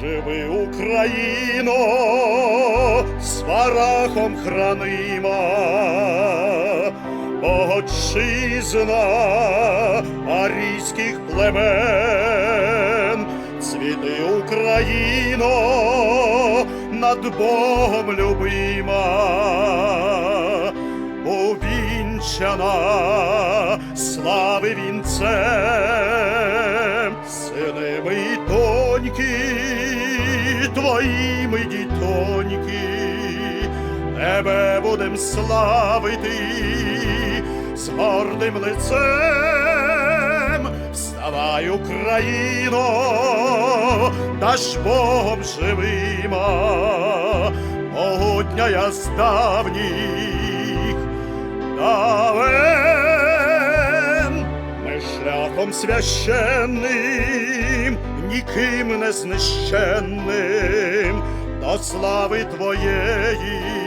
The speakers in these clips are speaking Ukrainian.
Живи Україно, сварахом хранима, Отчизна арійських племен, цвіти Україно, над Богом любима, увінчана слави вінцем, тебе будем славити з гордим лицем. Вставай, Україно, наш Богом живима, могутня я з давніх давен. Ми шляхом священним, ніким не знищенним, до слави Твоєї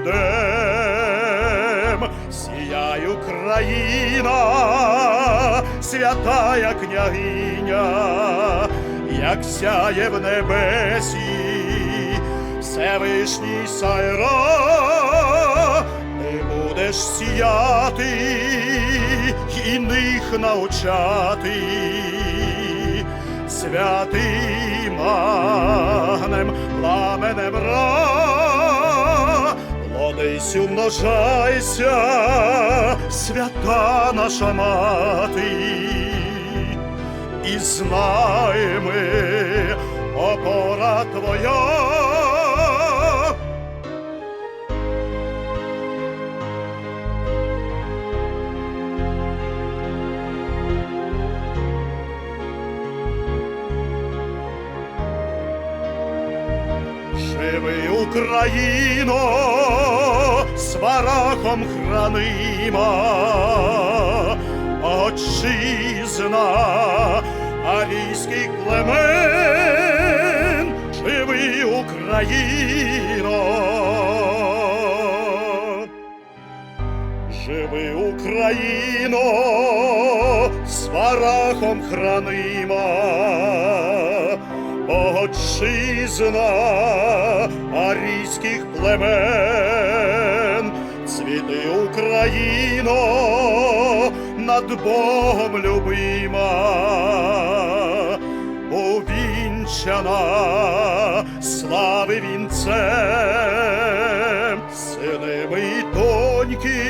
ідем. Сіяй Україна, святая княгиня, як сяє в небесі, Всевишній Сайра, ти будеш сіяти і них навчати, святим агнем, пламенем ра, плодись, умножайся, свята наша мати, і знаємо, опора твоя. Живи Україно, сварахом хранима, отчизна арійських племен, живи Україно. Живи Україно, сварахом хранима, Отчизна арійських племен, цвіти Україно, над Богом любима, увінчана слави вінцем, сини й доньки,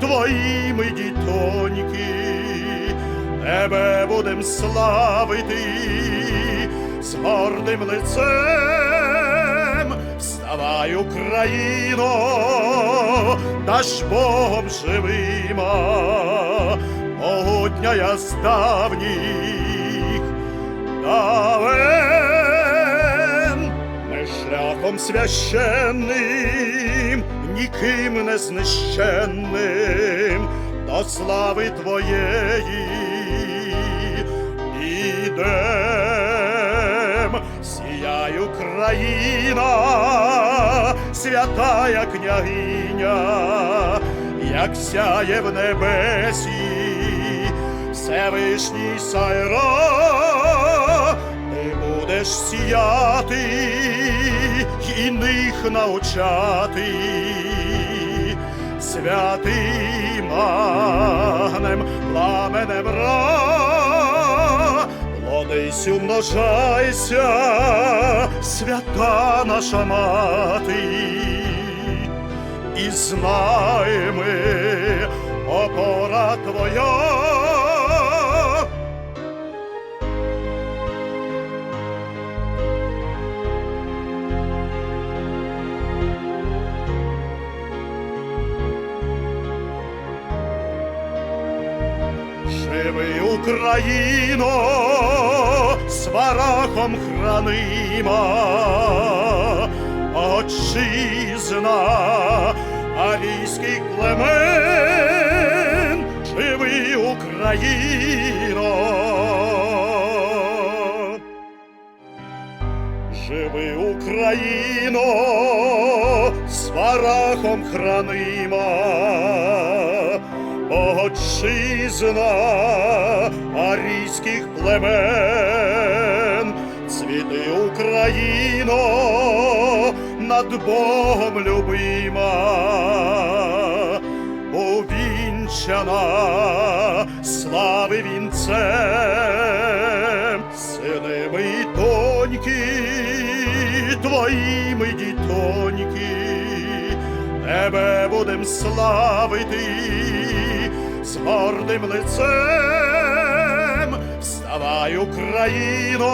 твої дітоньки, тебе будем славити з гордим лицем. Вставай, Україно, наш Богом живима, могутня я з давніх давен. Ми шляхом священним, ніким не знищенним, до слави Твоєї ідем. Сіяй Україна, святая княгиня, як сяє в небесі, Всевишній Сайра, ти будеш сіяти і них навчати, святим агнем, пламенем ра, плодись, умножайся, свята наша мати, і знаємо, опора твоя. Живи Україно, сварахом хранима, отчизна арійських племен, живи Україно. Живи Україно, сварахом хранима, отчизна арійських племен, цвіти Україно, над Богом любима, увінчана слави вінцем, сини ми й доньки, твої ми дітоньки, тебе будем славити з гордим лицем. Вставай, Україно,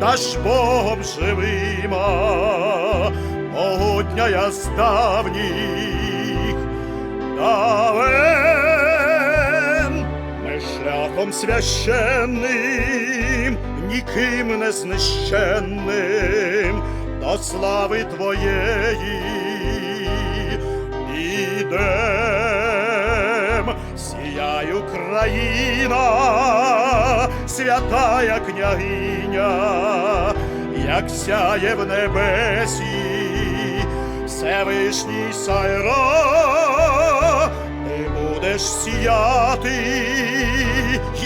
наш Богом живима, могутня я з давніх давен. Ми шляхом священним, ніким не знищенним, до слави Твоєї ідем. Сіяй Україна, святая княгиня, як сяє в небесі Всевишній Сайра, ти будеш сіяти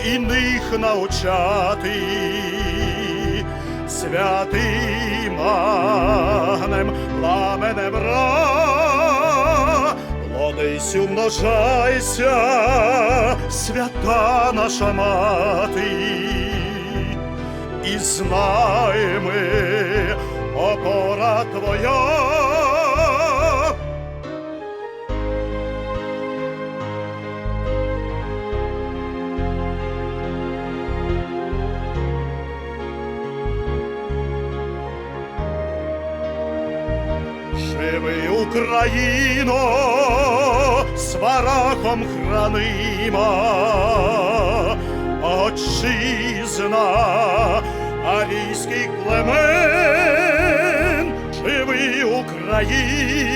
і них навчати. Святим агнем, пламенем ра, плодись, умножайся, свята наша мати, і знай ми, опора твоя. Живи Україно, сварахом хранима, отчизна арійських племен, живий Україно,